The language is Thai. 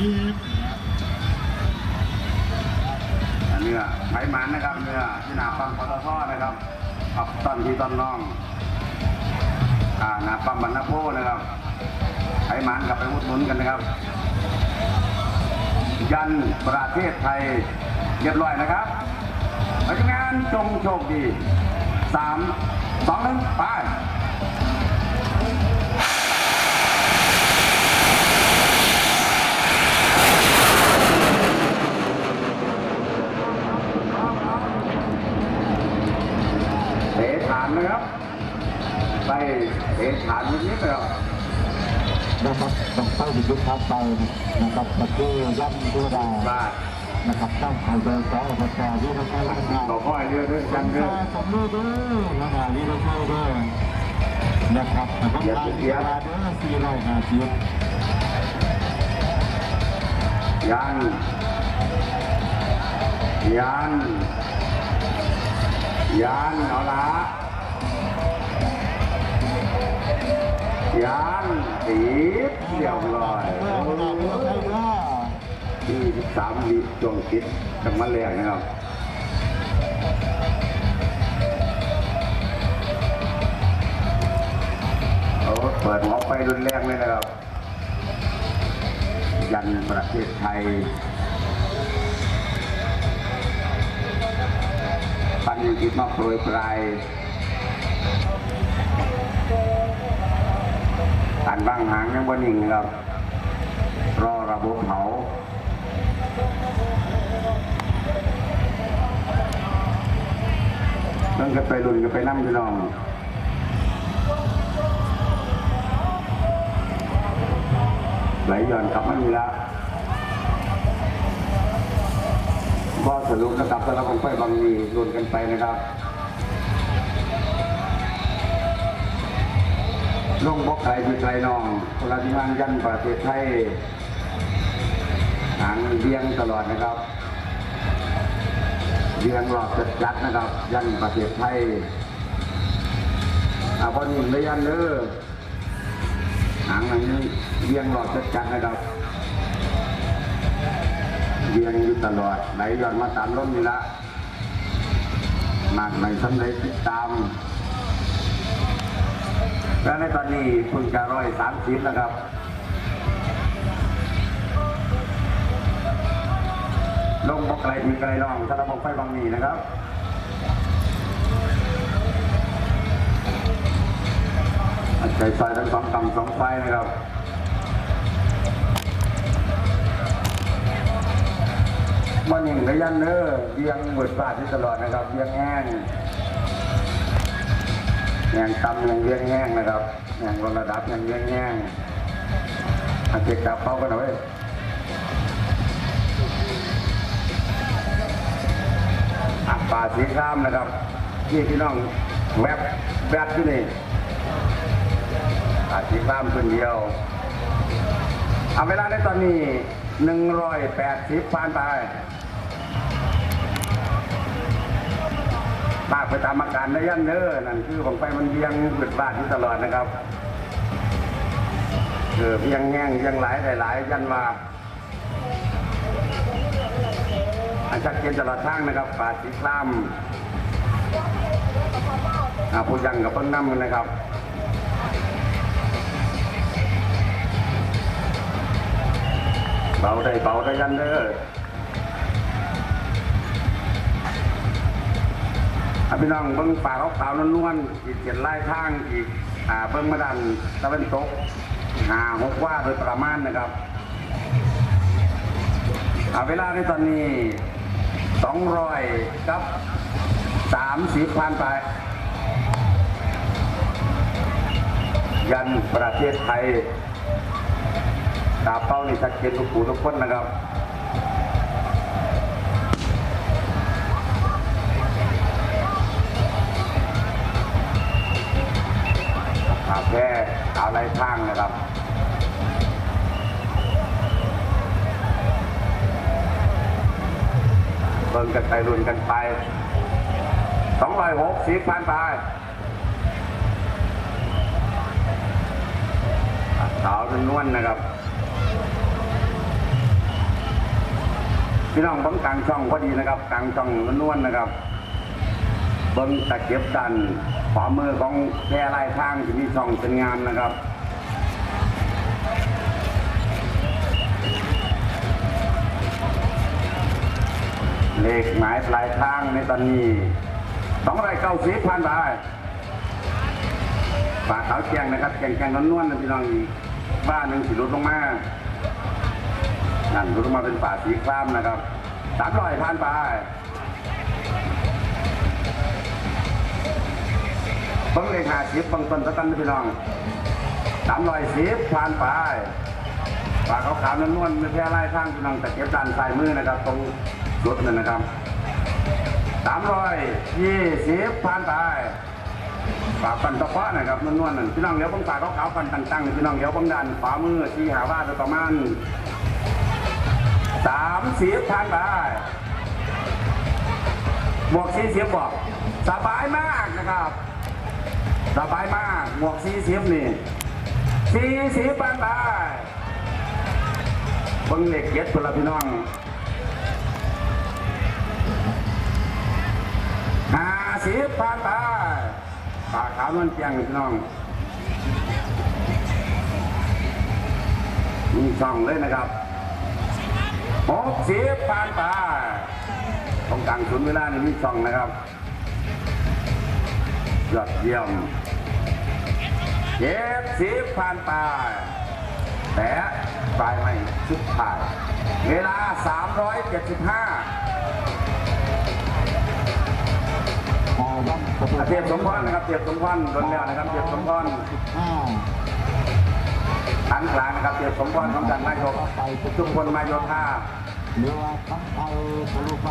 อันเนื้อไขมันนะครับ เนื้อที่หนาปั๊มปตทนะครับขับตอนที่ตอนน้องอ่าหนาปั๊มบรรณโพนะครับไขมันกลับไปอุดหนุนกันนะครับ ยันประเทศไทยเรียบร้อยนะครับไปทำงานจงโชคดีสามสองหนึ่งไป เตะฐา นนะครับไปเตะฐานนิดนิดๆนะครับนะครับต้องเข้าดิจิทัลไปนะครับตะเกียย่ำตัวดาวบ้านนะครับต้องเอาใจสองภาษาที่เราใช้กันมาต่อพ่อยเรือด้วยกันเรือสมรู้ด้วยนะฮะนี่เราช่วยด้วยนะครับแต่ต้องการเวลาเด้อสี่ร้อยห้าสิบยันยันยันเอาละ ยันตีดเรียบร้อยวลอใช้ว่าที่สามวิจวงคิดกับมาแรงนะครับโอ้เปิดหัวไฟรุนแรงเลยนะครับ ยันประเทศไทยปันยังคิดมาโปรยปลาย บางหางยังบนหนิ่งนะครับ รอระบบเผาเรื่องกันไปรุ่นกันไปนั่งพี่น้องไหลย้อนกลับมามีละก็สรุปนะครับสำหรับของไฟบางมีรุ่นกันไปนะครับ ลงบอกไก่ที่ไกลน้องพลทีมงานยันประเทศไทยหางเบียงตลอดนะครับเบียงหลอกจัดจัดๆนะครับ ยันประเทศไทยอาพอนิ่งเลยยันเด้อหางอันนี้เบียงหลอกจัดจัดๆนะครับเบียงอยู่ตลอดไหลย้อนมาตามลมนี่ละมากไหนสำเร็จติดตาม และในตอนนี้เพิ่งจะร้อยสามสิบนะครับลงบอกไกลมีไกลน้องสารบไฟบางมีนะครับใจซอยทั้งสองกำสองไฟนะครับมันยังระยันเนอเบียงเบิดบาดที่ตลอดนะครับเบียงแห้ง แงงตำแงงเลี้ยงแห้งนะครับแงงระดับแงงเลี้ยงแห้งอาเจ็กจับเป้ากันหน่อยอะป่าสีข้ามนะครับที่พี่น้องแวบแวบที่นี่ป่าสีข้ามคนเดียวเอาเวลาในตอนนี้หนึ่งร้อยแปดสิบผ่านไป มากไปตามอาการได้ยันเด้อนั่นคือของไปมันเบียงบืดบาดอยู่ตลอดนะครับเออเบียงแง่งเบียงหลายหลายยันว่าอันชัดเจนตลอดทางนะครับปาสีคลามอ่าผู้ยังกับเพิ่งน้ำนะครับเบาได้เบาได้ยันเด้อ พี่น้องเบิ้งป่าเขาขาวนวลๆอีกเจ็ดไร่ทางอีกอ่าเบิ้งมาดันตะวันตกหาหกว่าโดยประมาณนะครับอ่าเวลาในตอนนี้สองร้อยกับสามสิบพันไป ยันประเทศไทยตาเป้านี่ชัดเจนทุกผู้ทุกคนนะครับ ขาไรข้างนะครับเบิ่งกันไปรุนกันไปสองร้อยหกสิบพันไปขาวนนวลนะครับพี่น้องเบิ้งกลางช่องพอดีนะครับกลางช่องนวลนะครับ บิ้งตะเก็บดันขวามือของแพรลายทางที่มีช่องเป็นงามนะครับเลขหมายปลายทางในตอนนี้สองร้อยเก้าสิบพันบาทฝากขาวแกงนะครับแกงแกงนวลๆนะพี่น้องอีกบ้านหนึ่งสิลดลงมานั่นลดลงมาเป็นฝาสีครามนะครับสามร้อยพันบาท เบิ้งเลขาสิบบางต้นสักกันพี่น้องสามร้อยสิบพันไปฝากเขาขาวนวลไม่แพ้ไล่ข้างพี่น้องแต่เก็บด้านซ้ายมือนะครับ ตรงรถนั่นนะครับสามร้อยยี่สิบพันไปฝากกันตะเพานะครับนวลๆนั่นพี่น้องเดี๋ยวผมฝากเขาขาวกันตั้งๆพี่น้องเดี๋ยวผมดันขวามือที่หาว่าโดยประมาณสามสิบพันไปหมวกสี่สิบบอกสบายมากนะครับ สบายมากหมวกสี่สิบนี่สี่สิบพันไปบิ้งเหล็กเย็ดคนละพี่น้องห้าสิบพันไปปากขาวนวลเจียงพี่น้องมีช่องเลยนะครับหกสิบพันไปตรงกลางศูนย์เวลานี่มีช่องนะครับ ยอดเยี่ยมเจ็ดสิบพันไปแต่ปลายไม่สุดท้าย เวลา 375พอบ้านประตูเทียบสมพรนะครับเทียบสมพรโดนแล้วนะครับเทียบสมพรห้าหันกลางนะครับเทียบสมพรของการนายกไปทุกคนมาโยธา